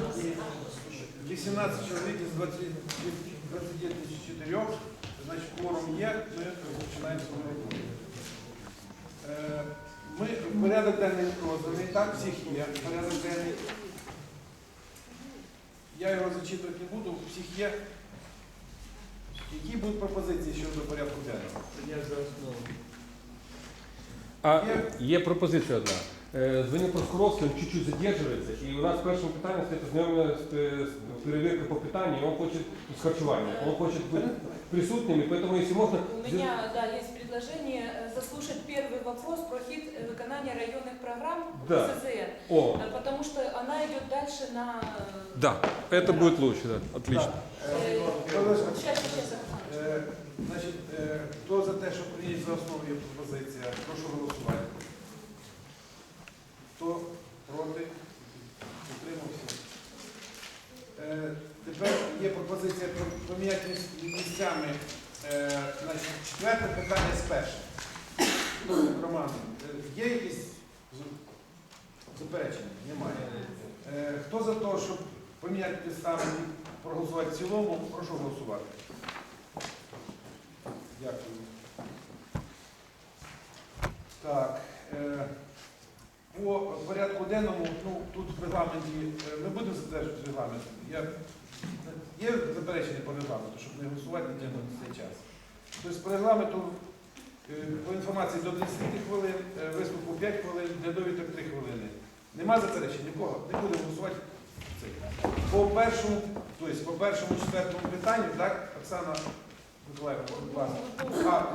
присутні 18 чоловік із 20 24, значить кворум є, ми починаємо свою роботу. Е, Ми порядок денний розданий, так, всіх є порядок денний. Я його зачитувати не буду, у всіх є. Які будуть пропозиції щодо порядку денного? Я за основу. А є пропозиція одна. Е, Звонив Проскуровський, він чуть-чуть задержується, і у нас першим питанням стоїть ознайомлення з е, з перевіркою по питанню, і він хоче з харчування. Він хоче бути присутнім, і тому, якщо можна, У меня, да, есть предложение э, заслушать первый вопрос про хит э, выполнения районных программ Да. СЗН, о, э, потому что она идет дальше на... э, да, це буде лучше, да. отлично. Е, э, Олеже, Сейчас, сейчас, Александр. Е, Значить, е, хто за те, що прийняти за основу є пропозиція, прошу голосувати. Є пропозиція про- поміняти міс- місцями. Е, четверте питання з першим. Роман, е, є якісь заперечення? Немає. Е, Хто за те, щоб поміняти і проголосувати в цілому, прошу голосувати. Дякую. Так. Е, По порядку денному, ну тут в регламенті, е, ми будемо затверджувати регламент. Я, є заперечення по регламенту, щоб не голосувати тягнути цей час. Тобто по регламенту е, по інформації до 10 хвилин, е, виступ по 5 хвилин, для довідок 3 хвилини. Нема заперечень нікого, не будемо голосувати. По першому, тобто по першому четвертому питанню, так, Оксана Миколаївна, будь ласка.